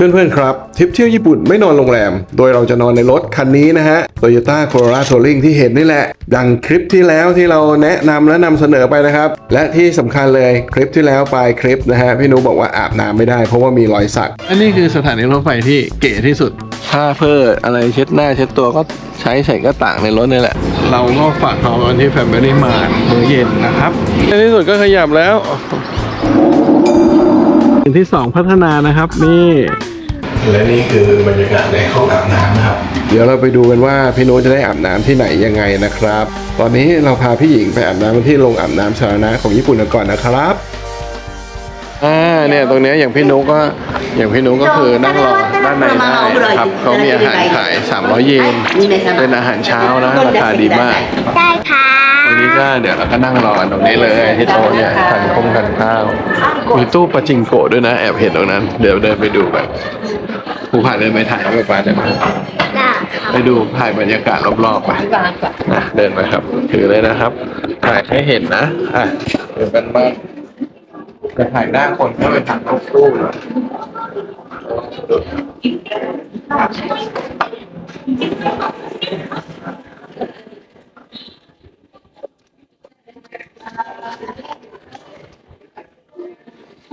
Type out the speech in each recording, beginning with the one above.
พื่อนๆครับทริปเที่ยวญี่ปุ่นไม่นอนโรงแรม โดยเราจะนอนในรถคันนี้นะฮะ Toyota Corolla Touring ที่เห็นนี่แหละ ดังคลิปที่แล้วที่เราแนะนำและนำเสนอไปนะครับ และที่สำคัญเลยคลิปที่แล้วปลายคลิปนะฮะ พี่นุบอกว่าอาบน้ำไม่ได้เพราะว่ามีรอยสัก อันนี้คือสถานีรถไฟที่เก๋ที่สุดผ้าเพื่ออะไรเช็ดหน้าเช็ดตัวก็ใช้ใส่ก็ต่างในรถนี่แหละ เราก็ฝากท้องกันที่ Family Mart มื้อเย็นนะครับในที่สุดก็ขยับแล้ว สิ่งที่สองพัฒนานะครับ นี่ และนี่คือบรรยากาศในห้องอาบน้ำนะครับ เดี๋ยวเราไปดูกันว่าพี่โน้ตจะได้อาบน้ำที่ไหนยังไงนะครับ ตอนนี้เราพาพี่หญิงไปอาบน้ำกันที่โรงอาบน้ำสาธารณะของญี่ปุ่นกันก่อนนะครับอ่าเนี่ยตรงเนี้ยอย่างพี่นุกก็อย่างพี่นุกก็คือนั่งรอด้านในได้นะครับเขามีอาหารขาย 300 เยนเป็นอาหารเช้านะราคาดีมาก ได้ค่ะ วันนี้ก็เดี๋ยวเราก็นั่งรอกันตรงนี้เลยที่โต๊ะเนี่ยทานคงกันข้าวมีตู้ปาจิงโกะด้วยนะแอบเห็นตรงนั้น เดี๋ยวเดินไปดูกันภูผาเดินไปถ่ายไปปาเดินไปได้ไปดูถ่ายบรรยากาศรอบๆไปนะเดินไปครับ ถือเลยนะครับ ถ่ายให้เห็นนะอะเดินกันมาจะถ่ายหน้าคนก็ไปถ่ายรูปคู่นะ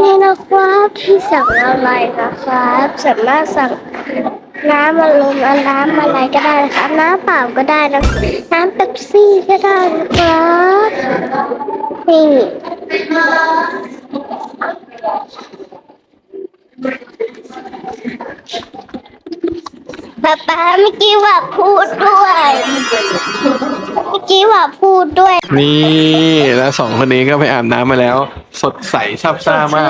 นี่นะครับที่สั่งอะไรนะครับ สามารถสั่งน้ำมันลมน้ำอะไรก็ได้นะครับ น้ำเปล่าก็ได้นะน้ำเป๊ปซี่ก็ได้นะครับนี่ป๊าป๊าเมื่อกี้ว่าพูดด้วยเมื่อกี้ว่าพูดด้วย นี่แล้วสองคนนี้ก็ไปอาบน้ำมาแล้ว สดใสซับซ่ามาก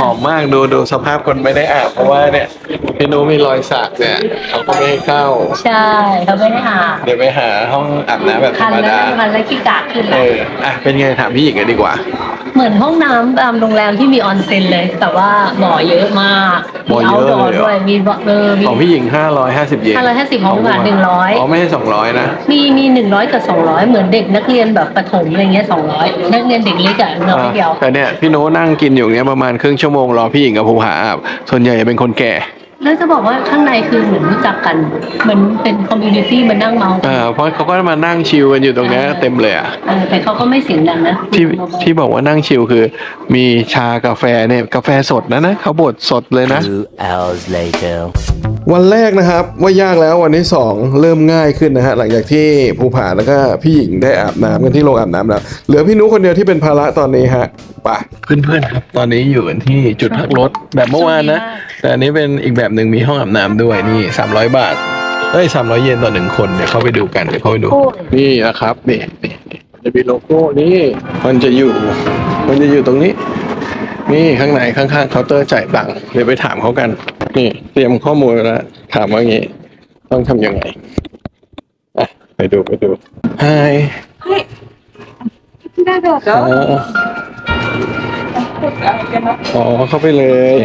หอมมากดูดูสภาพคนไม่ได้อาบเพราะว่าเนี่ยพี่นุมีรอยสักเนี่ยเขาก็ไม่ให้เข้า ใช่เขาไม่ได้อาบเดี๋ยวไปหาห้องอาบน้ำแบบธรคันรมแล้วดาคันแล้วขี้กากขึ้นเอแล้วออะเป็นไงถามพี่หญิงกันดีกว่า เหมือนห้องน้ำตามโรงแรมที่มีออนเซ็นเลย แต่ว่าบ่อเยอะมากบ่อเยอะมี outdoor เลยเหรอด้วยมีบ่อเออมีของพี่หญิง550เยน550ของหวาน100อ๋อไม่ใช่200นะมีมีหนึ่งร้อยกับสองร้อยเหมือนเด็กนักเรียนแบบประถมอะไรเงี้ยสองร้อยนักเรียนเด็กเล็กอะน้อยเดียวแต่เนี่ยพี่โน้นั่งกินอยู่เนี้ยประมาณครึ่งชั่วโมงรอพี่หญิงกับภูผาอาบส่วนใหญ่เป็นคนแก่ แล้วจะบอกว่าข้างในคือเหมือนรู้จักกันเหมือนเป็นคอมมูนิตี้มานั่งเมาส์กัเอนอเพราะเขาก็มานั่งชิลกันอยู่ตรงเนี้ยเต็มเลยอะเออแต่เขาก็ไม่เสียงดังนะที่ที่บอกว่านั่งชิลคือ มีชากาแฟเนี่ยกาแฟสดนะนะเขาบดสดเลยนะ Two hours later. วันแรกนะครับว่ายากแล้ววันที่สองเริ่มง่ายขึ้นนะฮะหลังจากที่ภูผาแล้วก็พี่หญิงได้อาบน้ำกันที่โรงอาบน้ำแล้ว เหลือพี่นุคนเดียวที่เป็นภาระตอนนี้ฮะไปเพื่อนๆครับ ตอนนี้อยู่กันที่จุดพักรถแบบเมื่อวานนะ แต่อันนี้เป็นอีกแบบหนึ่งมีห้องอาบน้ำด้วยนี่สามร้อยบาทเอ้ยสามร้อยเยนต่อหนึ่งคนเดี๋ยวเข้าไปดูกันเดี๋ยวเข้าไปดูนี่นะครับนี่นี่จะมีโลโก้นี่มันจะอยู่ มันจะอยู่ตรงนี้ นี่ข้างในข้างๆเคาน์เตอร์จ่ายตังค์เดี๋ยวไปถามเขากัน นี่เตรียมข้อมูลแล้วถามว่างี้ ต้องทำยังไงอ่ะไปดูไปดูไฮ ได้どう อ๋อ ぞ。 อ๋อเข้าไปเลย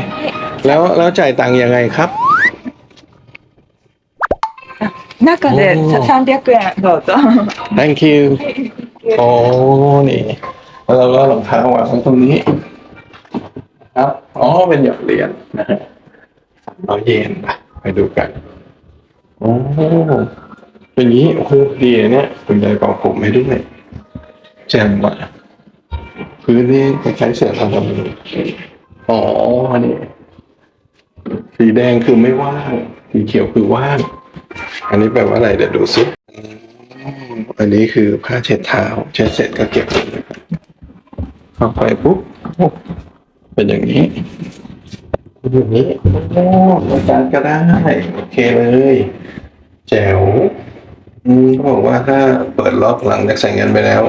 แล้วแล้วจ่ายตังค์ยังไงครับ 中でおー三百円どうぞ。 thank you โอ้นี่แล้วเราก็รองเท้าวางไว้ตรงนี้ ครับอ๋อเป็นหยอดเหรียญนะฮะ สามร้อยเยนไปไปดูกันโอ้เป็นอย่างนี้โอ้โหดีเนี่ยคุณยายเป่าผมให้ด้วยแจ่มว่ะพื้นนี่คล้ายๆเสือทำอ๋อนี่สีแดงคือไม่ว่าง สีเขียวคือว่าง อันนี้แปลว่าอะไรเดี๋ยวดูซิอืมอันนี้คือผ้าเช็ดเท้าเช็ดเสร็จก็เก็บเข้าไปปุ๊บเป็นอย่างนี้ เป็นอย่างนี้โอ้อาจารย์ก็ได้ โอเคเลย แจ๋วอืมเขาบอกว่าถ้าเปิดล็อกหลังจากใส่เงินไปแล้ว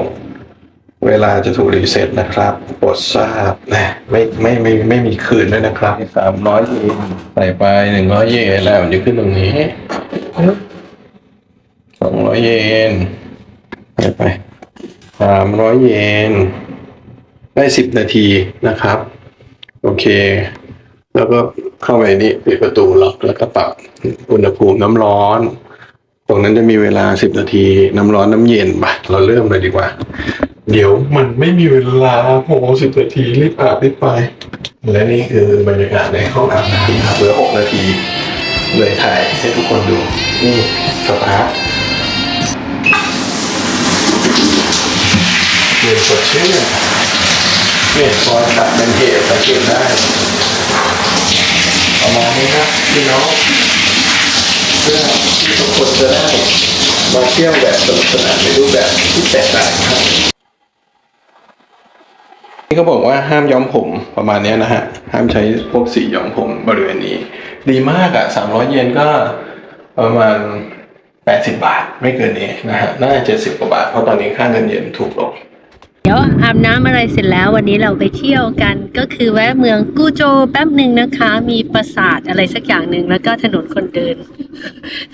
เวลาจะถูกรีเซ็ตนะครับโปรดทราบนะไม่ไม่ไม่ไม่มีคืนด้วยนะครับสามร้อยเยนใส่ไปหนึ่งร้อยเยนแล้วมันจะขึ้นตรงนี้สองร้อยเยนใส่ไปสามร้อยเยนได้สิบนาทีนะครับ โอเค แล้วก็เข้าไปนี่ปิดประตูล็อกแล้วก็ปรับอุณหภูมิน้ำร้อน ตรงนั้นจะมีเวลาสิบนาที น้ำร้อนน้ำเย็นไปเราเริ่มเลยดีกว่า เดี๋ยวมันไม่มีเวลาโอ้สิบนาทีรีบอาบรีบไป และนี่คือบรรยากาศในห้องอาบน้ำครับเหลือหกนาทีเลยถ่ายให้ทุกคนดู นี่สตาร์ทเย็นสดชื่นเนี่ยพอตัดเป็นเหตุสังเกตได้ ประมาณนี้ครับพี่น้องเพื่อที่ทุกคนจะได้มาเที่ยวแบบสนุกสนานในรูปแบบที่แตกต่างครับนี่เขาบอกว่าห้ามย้อมผมประมาณนี้นะฮะห้ามใช้พวกสีย้อมผมบริเวณนี้ ดีมากอะ่ะสามร้อยเยนก็ประมาณแปดสิบบาทไม่เกินนี้นะฮะน่าจะเจ็ดสิบกว่าบาทเพราะตอนนี้ค่าเงินเยนถูกลง เดี๋ยวอาบน้ำอะไรเสร็จแล้ววันนี้เราไปเที่ยวกัน ก็คือแวะเมืองกูโจแป๊บหนึ่งนะคะ มีปราสาทอะไรสักอย่างหนึ่งแล้วก็ถนนคนเดิน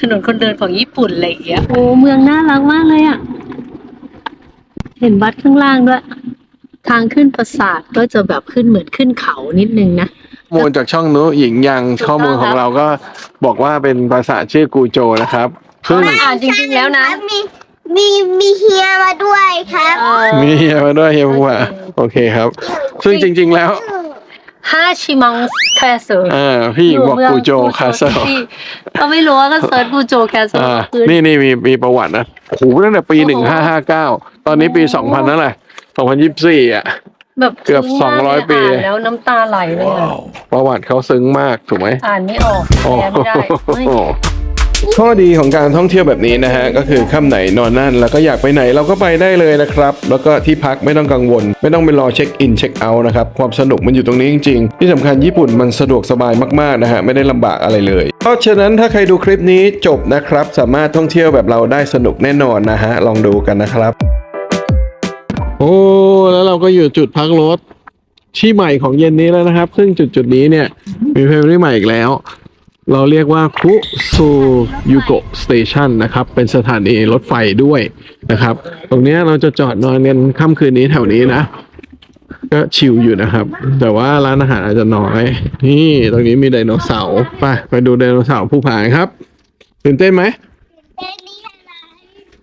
ถนนคนเดินของญี่ปุ่นอะไรอย่างเงี้ยโอ้เมืองน่ารักมากเลยอะ่ะ เห็นวัดข้างล่างด้วย ทางขึ้นปราสาทก็จะแบบขึ้นเหมือนขึ้นเขานิดนึงนะข้อมูลจากช่องนู้หญิงยังถูกต้องข้อมูลของเราก็บอกว่าเป็นภาษาชื่อกูโจนะครับซึ่งอ่านจริงๆแล้วนะ มีมีมีเฮียมาด้วยครับมีเฮียมาด้วยเฮียผู้ว่าโอเคครับ ซึ่งจริง ๆแล้ว ห้าชิมังแคสเซิลอ่า พี่หญิงบอกกูโจคาสเซิลก็ไม่รู้ว่าก็เซิร์ชกูโจแคสเซิลอ่า คือ นี่นี่มีมีประวัตินะโอ้โหตั้งแต่ปีหนึ่งห้าห้าเก้าตอนนี้ปีสองพันนั่นแหละสองพันยี่สิบสี่อะ แบบเกือบซึ้มาก200ปีอ่านแล้วน้ำตาไหลเลยอะประวัติเขาซึ้งมากถูกไหมอ่านไม่ออกโอ้แปลไม่ได้เฮ้ยโห ข้อดีของการท่องเที่ยวแบบนี้นะฮะก็คือค่ำไหนนอนนั่น แล้วก็อยากไปไหนเราก็ไปได้เลยนะครับ แล้วก็ที่พักไม่ต้องกังวล ไม่ต้องไปรอเช็คอินเช็คเอาท์นะครับ ความสนุกมันอยู่ตรงนี้จริงๆ ที่สำคัญญี่ปุ่นมันสะดวกสบายมากๆนะฮะไม่ได้ลำบากอะไรเลย เพราะฉะนั้นถ้าใครดูคลิปนี้จบนะครับ สามารถท่องเที่ยวแบบเราได้สนุกแน่นอนนะฮะลองดูกันนะครับ โอ้แล้วเราก็อยู่จุดพักรถที่ใหม่ของเย็นนี้แล้วนะครับ ซึ่งจุดจุดๆนี้เนี่ยมีเพลย์ใหม่อีกแล้ว เราเรียกว่าคุซูยูโกะสเตชันนะครับ เป็นสถานีรถไฟด้วยนะครับ ตรงเนี้ยเราจะจอดนอนกันค่ำคืนนี้แถวนี้นะ ก็ชิลอยู่นะครับ แต่ว่าร้านอาหารอาจจะน้อย นี่ตรงนี้มีไดโนเสาร์ไปไปดูไดโนเสาร์ผู้ผาครับตื่นเต้นไหม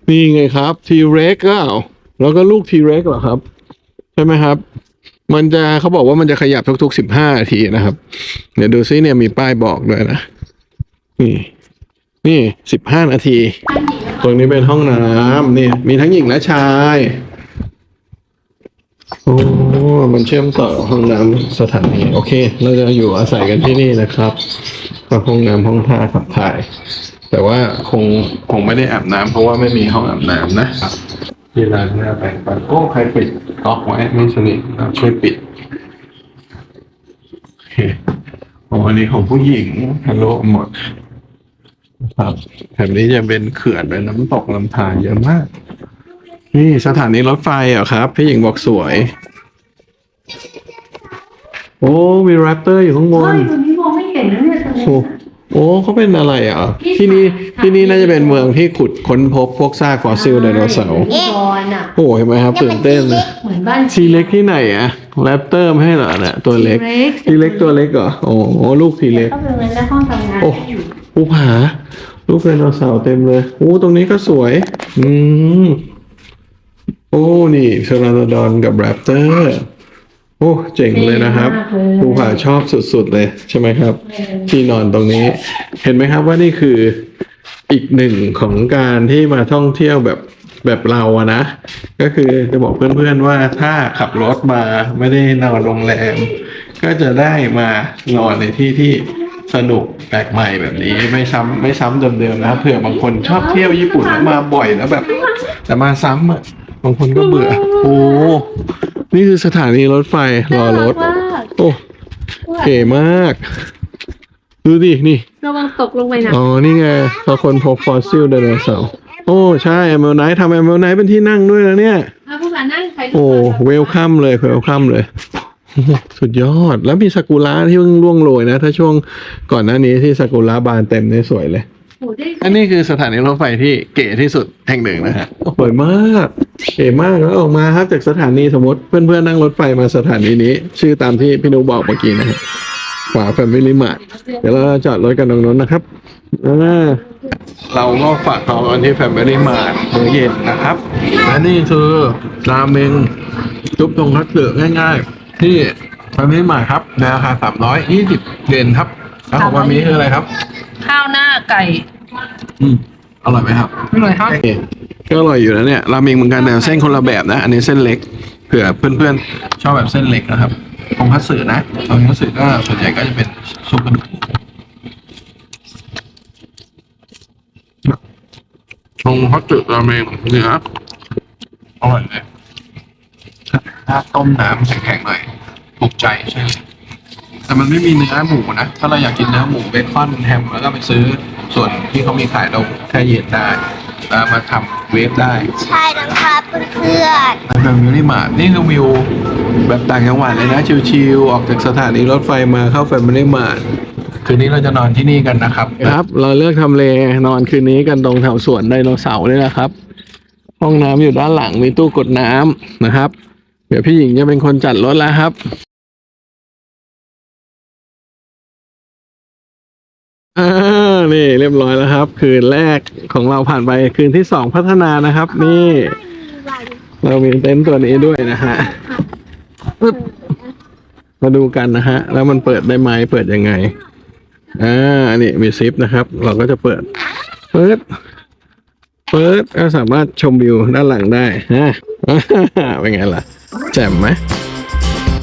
นี่ไงครับทีเร็กก็แล้วก็ลูกทีเร็กเหรอครับ ใช่ไหมครับมันจะเขาบอกว่ามันจะขยับทุกๆสิบห้านาทีนะครับ เดี๋ยวดูซิเนี่ยมีป้ายบอกด้วยนะ นี่นี่สิบห้านาที ตรงนี้เป็นห้องน้ำนี่มีทั้งหญิงและชาย โอ้ มันเชื่อมต่อห้องน้ำสถานีโอเค เราจะอยู่อาศัยกันที่นี่นะครับกับห้องน้ำห้องท่าขับถ่าย แต่ว่าคงคงไม่ได้อาบน้ำเพราะว่าไม่มีห้องอาบน้ำนะครับที่ร้าหน้าแปลงฟันโอ้ใครปิดล็อกไว้ไม่สนิทช่วยปิดโอเคอันนี้ของผู้หญิงฮัลโหลหมด ครับแถบนี้จะเป็นเขื่อนเป็นน้ำตกลำธารเยอะมาก นี่สถานีรถไฟเหรอครับ พี่หญิงบอกสวย โอ้ มีแรปเตอร์อยู่ข้างบนตัวนี้มองไม่เห็นนะเนี่ยตรงนี้โอ้ โอ้เขาเป็นอะไรอะ ที่นี่ที่นี่น่าจะเป็นเมืองที่ขุดค้นพบพวกซากฟอสซิลไดโนเสาร์อุดรอะ โอ้เห็นไหมครับ ตื่นเต้นเลยเหมือนบ้านทีเล็กที่ไหนอะแรปเตอร์ไม่ให้เหรอเนี่ยตัวเล็กทีเล็กตัวเล็กเหรอโอ้โหลูกทีเล็ก เข้าไปในในห้องทำงานโอ้ภูผาลูกไดโนเสาร์เต็มเลยโอ้ตรงนี้ก็สวย อืม โอ้ นี่เซราโนดอนกับแรปเตอร์โอ้เจ๋งเลยนะครับภูผาชอบสุดๆเลยใช่ไหมครับ ที่นอนตรงนี้ เห็นไหมครับว่านี่คืออีกหนึ่งของการที่มาท่องเที่ยวแบบแบบเราอะนะ ก็คือจะบอกเพื่อนๆว่าถ้าขับรถมาไม่ได้นอนโรงแรม ก็จะได้มานอนในที่ที่สนุกแปลกใหม่แบบนี้ไม่ซ้ำไม่ซ้ำเดิมๆนะเผื่อบางคนชอบเที่ยวญี่ปุ่นแล้วมาบ่อยแล้วแบบ แต่มาซ้ำอะบางคนก็เบื่อ โอ้ นี่คือสถานีรถไฟรอรถมากโอ้เก๋มาก ดูดิ นี่ ระวังตกลงไปนะอ๋อ นี่ไงเขาคนพบฟอสซิลไดโนเสาร์โอ้ ใช่แอมเบลไนท์ทำแอมเบลไนท์เป็นที่นั่งด้วยนะเนี่ย เอาผู้การนั่งใครโอ้เวลคัมเลยเวลคัมเลยโอ้โหสุดยอดแล้วมีซากุระที่เพิ่งร่วงโรยนะ ถ้าช่วงก่อนหน้านี้ที่ซากุระบานเต็มนี่สวยเลย โอ้ได้อันนี้คือสถานีรถไฟที่เก๋ที่สุดแห่งหนึ่งนะฮะสวยมากเก๋มากแล้วออกมาครับจากสถานีสมมติเพื่อนๆนั่งรถไฟมาสถานีนี้ ชื่อตามที่พี่นุบอกเมื่อกี้นะฮะขวาแฟมิลี่มาร์ทเดี๋ยวเราจอดรถกันตรงนั้นนะครับอ่าเราก็ฝากท้องกันที่แฟมิลี่มาร์ทมื้อเย็นนะครับและนี่คือราเมงจุ๊บตรงคัตสึง่ายๆ ที่มันไม่มาครับในราคาสามร้อยยี่สิบเยนครับแล้วของมันมีคืออะไรครับ ข้าวหน้าไก่อืมอร่อยไหมครับอร่อยครับก็อร่อยอยู่นะเนี่ยราเมงเหมือนกันแต่เส้นคนละแบบนะ อันนี้เส้นเล็กเผื่อเพื่อนๆ ชอบแบบเส้นเล็กนะครับของพัสสึนะของพัสสึก็ส่วนใหญ่ก็จะเป็นซุปกระดูกของพัสสึราเมงเนื้ออร่อยเลยถ้าต้มน้ำแข็งๆหน่อยถูกใจใช่ไหม แต่มันไม่มีเนื้อหมูนะ ถ้าเราอยากกินเนื้อหมูเบคอนแฮมแล้วก็ไปซื้อส่วนที่เขามีขายเราแค่เย็นได้แล้วมาทำเวฟได้ ใช่นะครับเพื่อนมันเป็นวิวนี่มาร์ทนี่คือวิวแบบต่างจังหวัดเลยนะ ชิวๆ ออกจากสถานีรถไฟมาเข้าแฟมิลี่มาร์ทคืนนี้เราจะนอนที่นี่กันนะครับ ครับ เราเลือกทำเลนอนคืนนี้กันตรงแถวสวนไดโนเสาร์นี่นะครับ ห้องน้ำอยู่ด้านหลังมีตู้กดน้ำนะครับ เดี๋ยวพี่หญิงจะเป็นคนจัดรถแล้วครับ นี่เรียบร้อยแล้วครับ คืนแรกของเราผ่านไปคืนที่สองพัฒนานะครับ นี่ เรามีเต็นท์ตัวนี้ด้วยนะฮะปึ๊บมาดูกันนะฮะ แล้วมันเปิดได้ไหมเปิดยังไงอ่านี่มีซิปนะครับ เราก็จะเปิดเปิดเปิดก็สามารถชมวิวด้านหลังได้ฮะเป็นไงล่ะแจ่มไหม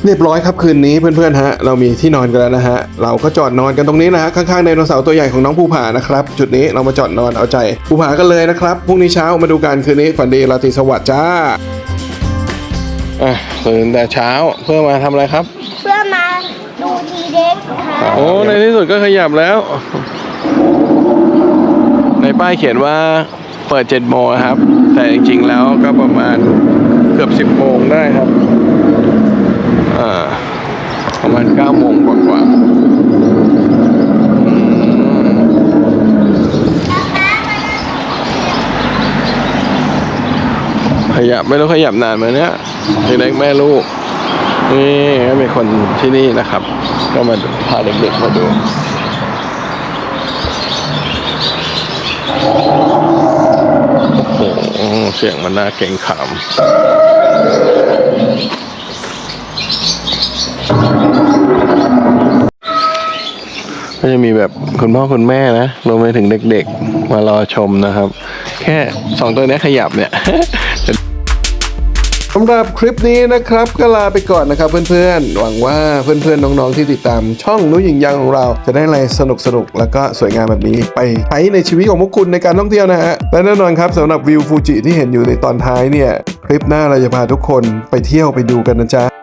เรียบร้อยครับคืนนี้เพื่อนๆฮะเรามีที่นอนกันแล้วนะฮะเราก็จอดนอนกันตรงนี้นะฮะข้างๆไดโนเสาร์ตัวใหญ่ของน้องภูผานะครับจุดนี้เรามาจอดนอนเอาใจภูผากันเลยนะครับพรุ่งนี้เช้ามาดูกันคืนนี้ฝันดีราตรีสวัสดิ์จ้าอะตื่นแต่เช้าเพื่อมาทำอะไรครับๆเพื่อมาดูทีเด็กครับโอ้ในที่สุดก็ขยับแล้ว ในป้ายเขียนว่าเปิดเจ็ดโมงครับ แต่จริงๆแล้วก็ประมาณเกือบสิบโมงได้ครับอ่า ประมาณเก้าโมงกว่าๆขยับไม่รู้ขยับนานไหมเนี่ยทีเล็กแม่ลูก นี่ก็มีคนที่นี่นะครับ ก็มาพาเด็กๆมาดูโอ้โหเสียงมันน่าเก่งขาม ก็จะมีแบบคุณพ่อคุณแม่นะรวมไปถึงเด็กๆ มารอชมนะครับ แค่สองตัวนี้ขยับเนี่ยสำหรับคลิปนี้นะครับก็ลาไปก่อนนะครับเพื่อนๆ หวังว่าเพื่อนๆ น้องๆ ที่ติดตามช่องนุ้ยหญิงยังของเรา จะได้อะไรสนุกๆแล้วก็สวยงามแบบนี้ไปใช้ในชีวิตของพวกคุณในการท่องเที่ยวนะฮะ และแน่นอนครับสำหรับวิวฟูจิที่เห็นอยู่ในตอนท้ายเนี่ย คลิปหน้าเราจะพาทุกคนไปเที่ยวไปดูกันนะจ๊ะ